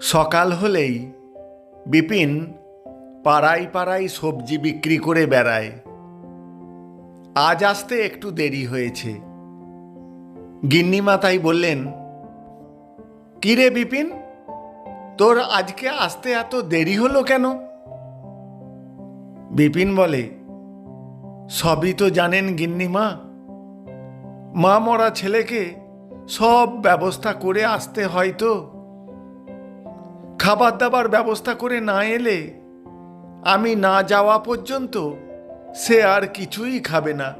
সকাল হলেই বিপিন পাড়ায় পাড়ায় সবজি বিক্রি করে বেড়ায়। আজ আসতে একটু দেরি হয়েছে। গিন্নিমা তাই বললেন কিরে বিপিন, তোর আজকে আসতে এত দেরি হলো কেন? বিপিন বলে, সবই তো জানেন গিন্নিমা, মা মরা ছেলেকে সব ব্যবস্থা করে আসতে হয় তো। খাবার দাবার ব্যবস্থা করে না এলে আমি না যাওয়া পর্যন্ত সে আর কিছুই খাবে না।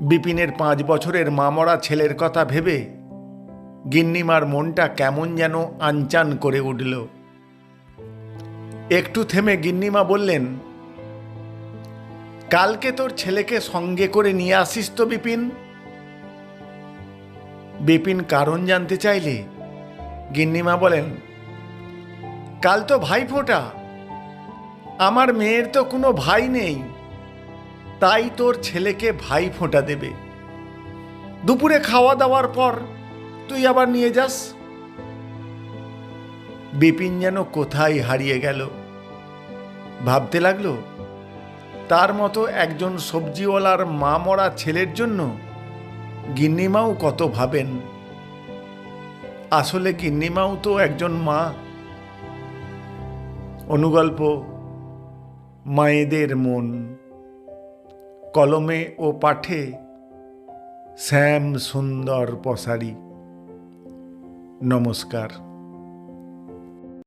বিপিনের পাঁচ বছরের মামরা ছেলের কথা ভেবে গিন্নিমার মনটা কেমন যেন আনচান করে উঠল। একটু থেমে গিন্নিমা বললেন, কালকে তোর ছেলেকে সঙ্গে করে নিয়ে আসিস তো বিপিন? বিপিন কারণ জানতে চাইলে গিন্নিমা বলেন, কাল তো ভাই ফোঁটা আমার মেয়ের তো কোনো ভাই নেই। তাই তোর ছেলেকে ভাই ফোঁটা দেবে। দুপুরে খাওয়া দাওয়ার পর তুই আবার নিয়ে যাস। বিপিন যেন কোথায় হারিয়ে গেল। ভাবতে লাগল, তার মতো একজন সবজিওয়ালার মা মরা ছেলের জন্য গিন্নিমাও কত ভাবেন? আসলে কি নিমাও তো একজন মা? অনুগল্প, মায়েদের মন, কলমে ও পাঠে শ্যাম সুন্দর পসারি। নমস্কার।